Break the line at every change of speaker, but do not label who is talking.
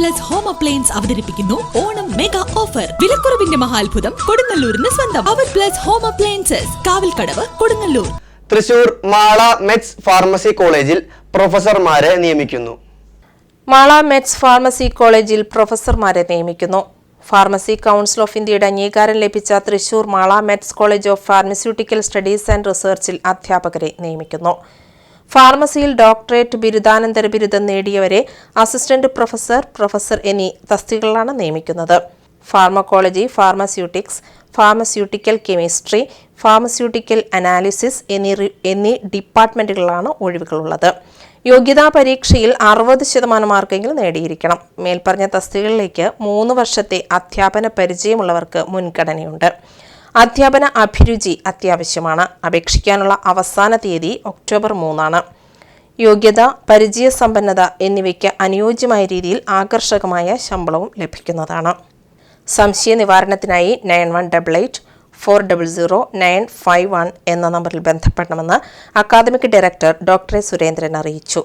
Plus home appliance അവതരിപ്പിക്കുന്നു. Onam mega offer വിലക്കുറവിന്റെ മഹാത്ഭുതം കൊടുങ്ങല്ലൂരിന് സ്വന്തം. അവർ plus home appliances Kavalkadavu Kodungallur.
Thrissur Mala METS pharmacy കോളേജിൽ പ്രൊഫസർമാരെ നിയമിക്കുന്നു.
മാള മെറ്റ്സ് ഫാർമസി കോളേജിൽ പ്രൊഫസർമാരെ നിയമിക്കുന്നു. ഫാർമസി കൗൺസിൽ ഓഫ് ഇന്ത്യയുടെ അംഗീകാരം ലഭിച്ച Thrissur Mala METS college of pharmaceutical studies and റിസർച്ചിൽ അധ്യാപകരെ നിയമിക്കുന്നു. ഫാർമസിയിൽ ഡോക്ടറേറ്റ് ബിരുദാനന്തര ബിരുദം നേടിയവരെ അസിസ്റ്റന്റ് പ്രൊഫസർ പ്രൊഫസർ എന്നീ തസ്തികകളാണ് നിയമിക്കുന്നത്. Pharmacology pharmaceutics pharmaceutical chemistry pharmaceutical analysis എന്നീ എന്നീ ഡിപ്പാർട്ട്മെന്റുകളിലാണ് ഒഴിവുകളുള്ളത്. യോഗ്യതാ പരീക്ഷയിൽ അറുപത് ശതമാനം മാർക്കെങ്കിലും നേടിയിരിക്കണം. മേൽപ്പറഞ്ഞ തസ്തികകളിലേക്ക് മൂന്ന് വർഷത്തെ അധ്യാപന പരിചയമുള്ളവർക്ക് മുൻഗണനയുണ്ട്. അധ്യാപന അഭിരുചി അത്യാവശ്യമാണ്. അപേക്ഷിക്കാനുള്ള അവസാന തീയതി ഒക്ടോബർ മൂന്നാണ്. യോഗ്യത പരിചയസമ്പന്നത എന്നിവയ്ക്ക് അനുയോജ്യമായ രീതിയിൽ ആകർഷകമായ ശമ്പളവും ലഭിക്കുന്നതാണ്. സംശയ നിവാരണത്തിനായി nine one double eight four double zero nine five one എന്ന നമ്പറിൽ ബന്ധപ്പെടണമെന്ന് അക്കാദമിക് ഡയറക്ടർ ഡോക്ടർ സുരേന്ദ്രൻ അറിയിച്ചു.